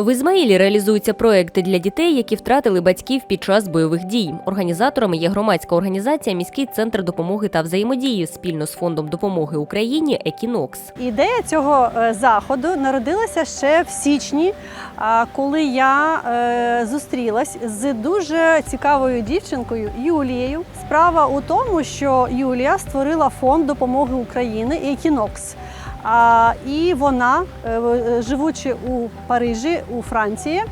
В Ізмаїлі реалізуються проекти для дітей, які втратили батьків під час бойових дій. Організаторами є громадська організація Міський центр допомоги та взаємодії спільно з фондом допомоги Україні Екінокс. Ідея цього е, заходу народилася ще в січні, а, коли я е, зустрілась з дуже цікавою дівчинкою Юлією. Справа у тому, що Юлія створила фонд допомоги України Екінокс. І вона, е, живучи у Парижі, у Франції,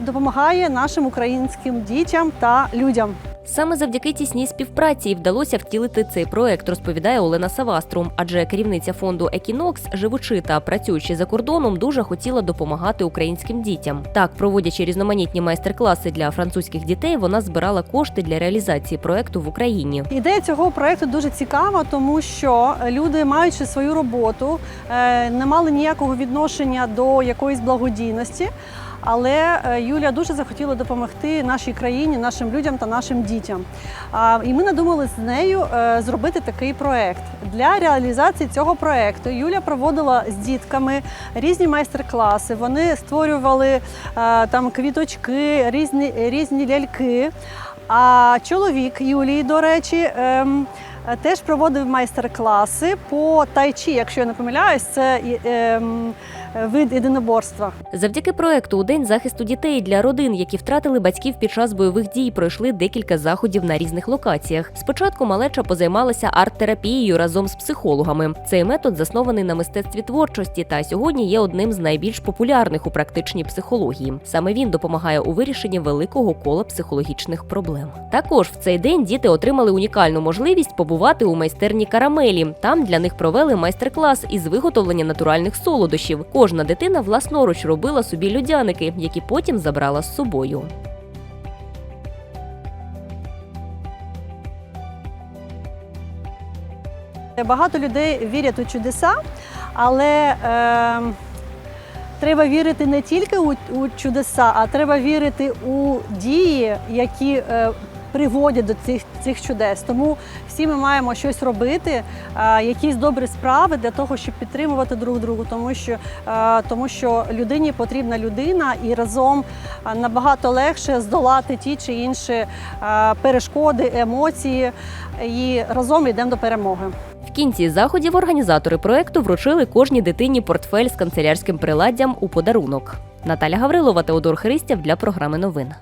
допомагає нашим українським дітям та людям. Саме завдяки тісній співпраці вдалося втілити цей проект, розповідає Олена Саваструм. Адже керівниця фонду Екінокс, живучи та працюючи за кордоном, дуже хотіла допомагати українським дітям. Так, проводячи різноманітні майстер-класи для французьких дітей, вона збирала кошти для реалізації проекту в Україні. Ідея цього проекту дуже цікава, тому що люди, маючи свою роботу, е, не мали ніякого відношення до якоїсь благодійності. Але е, Юлія дуже захотіла допомогти нашій країні, нашим людям та нашим дітям. І ми надумали з нею е, зробити такий проект. Для реалізації цього проекту Юля проводила з дітками різні майстер-класи. Вони створювали е, там квіточки, різні, різні ляльки. А чоловік Юлії, до речі, ем, теж проводив майстер-класи по тайчі, якщо я не помиляюсь, це ем, вид єдиноборства. Завдяки проекту у день захисту дітей для родин, які втратили батьків під час бойових дій, пройшли декілька заходів на різних локаціях. Спочатку малеча позаймалася арт-терапією разом з психологами. Цей метод заснований на мистецтві творчості та сьогодні є одним з найбільш популярних у практичній психології. Саме він допомагає у вирішенні великого кола психологічних проблем. Також в цей день діти отримали унікальну можливість побувати у майстерні карамелі. Там для них провели майстер-клас із виготовлення натуральних солодощів. Кожна дитина власноруч робила собі людяники, які потім забрала з собою. Багато людей вірять у чудеса, але ем, треба вірити не тільки у, у чудеса, а треба вірити у дії, які е, приводять до цих, цих чудес. Тому всі ми маємо щось робити, е, якісь добрі справи для того, щоб підтримувати друг другу, тому що, е, тому що людині потрібна людина і разом е, набагато легше здолати ті чи інші перешкоди, емоції, і разом йдемо до перемоги. В кінці заходів організатори проекту вручили кожній дитині портфель з канцелярським приладдям у подарунок. Наталя Гаврилова, Теодор Христєв для програми новин.